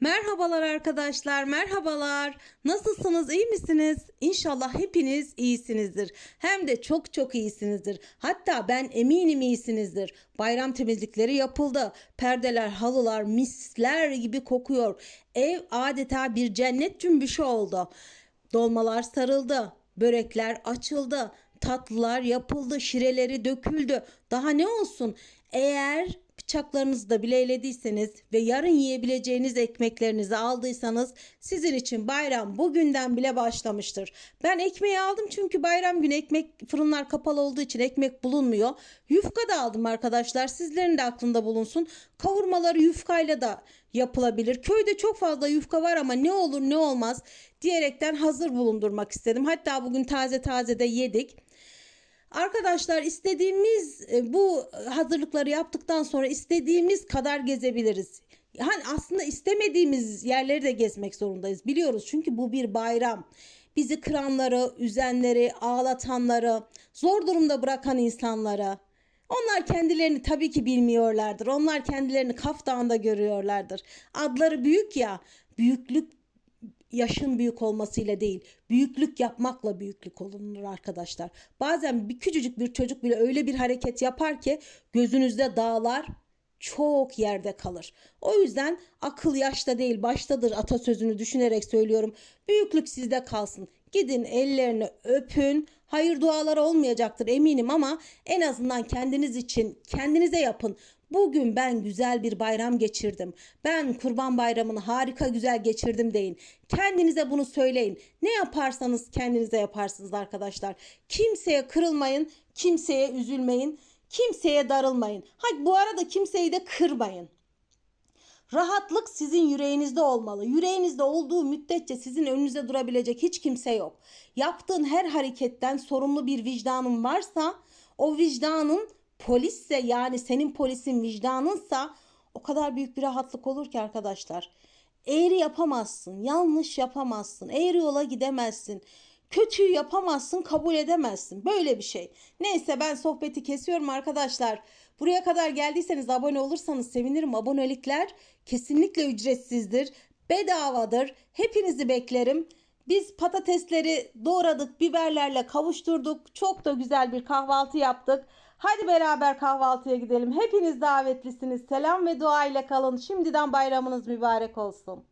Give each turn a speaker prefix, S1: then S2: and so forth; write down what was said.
S1: Merhabalar arkadaşlar, merhabalar. Nasılsınız, iyi misiniz? İnşallah hepiniz iyisinizdir. Hem de çok çok iyisinizdir. Hatta ben eminim iyisinizdir. Bayram temizlikleri yapıldı. Perdeler, halılar misler gibi kokuyor. Ev adeta bir cennet cümbüşü oldu. Dolmalar sarıldı, börekler açıldı, tatlılar yapıldı, şireleri döküldü. Daha ne olsun? Eğer bıçaklarınızı da bileylediyseniz ve yarın yiyebileceğiniz ekmeklerinizi aldıysanız sizin için bayram bugünden bile başlamıştır. Ben ekmeği aldım çünkü bayram günü ekmek fırınlar kapalı olduğu için ekmek bulunmuyor. Yufka da aldım arkadaşlar. Sizlerin de aklında bulunsun. Kavurmaları yufkayla da yapılabilir. Köyde çok fazla yufka var ama ne olur ne olmaz diyerekten hazır bulundurmak istedim. Hatta bugün taze taze de yedik. Arkadaşlar istediğimiz e, bu hazırlıkları yaptıktan sonra istediğimiz kadar gezebiliriz. Yani aslında istemediğimiz yerleri de gezmek zorundayız. Biliyoruz çünkü bu bir bayram. Bizi kıranları, üzenleri, ağlatanları, zor durumda bırakan insanlara. Onlar kendilerini tabii ki bilmiyorlardır. Onlar kendilerini Kaf Dağı'nda görüyorlardır. Adları büyük ya. Büyüklük yaşın büyük olmasıyla değil, büyüklük yapmakla büyüklük olunur arkadaşlar. Bazen bir küçücük bir çocuk bile öyle bir hareket yapar ki gözünüzde dağlar çok yerde kalır. O yüzden akıl yaşta değil baştadır atasözünü düşünerek söylüyorum. Büyüklük sizde kalsın. Gidin ellerini öpün. Hayır duaları olmayacaktır eminim ama en azından kendiniz için kendinize yapın. Bugün ben güzel bir bayram geçirdim. Ben kurban bayramını harika güzel geçirdim deyin. Kendinize bunu söyleyin. Ne yaparsanız kendinize yaparsınız arkadaşlar. Kimseye kırılmayın, kimseye üzülmeyin, kimseye darılmayın. Ha bu arada kimseyi de kırmayın. Rahatlık sizin yüreğinizde olmalı. Yüreğinizde olduğu müddetçe sizin önünüze durabilecek hiç kimse yok. Yaptığın her hareketten sorumlu bir vicdanın varsa o vicdanın polisse yani senin polisin vicdanınsa o kadar büyük bir rahatlık olur ki arkadaşlar. Eğri yapamazsın, yanlış yapamazsın, eğri yola gidemezsin. Kötüyü yapamazsın, kabul edemezsin. Böyle bir şey. Neyse ben sohbeti kesiyorum arkadaşlar. Buraya kadar geldiyseniz abone olursanız sevinirim. Abonelikler kesinlikle ücretsizdir. Bedavadır. Hepinizi beklerim. Biz patatesleri doğradık, biberlerle kavuşturduk. Çok da güzel bir kahvaltı yaptık. Hadi beraber kahvaltıya gidelim. Hepiniz davetlisiniz. Selam ve dua ile kalın. Şimdiden bayramınız mübarek olsun.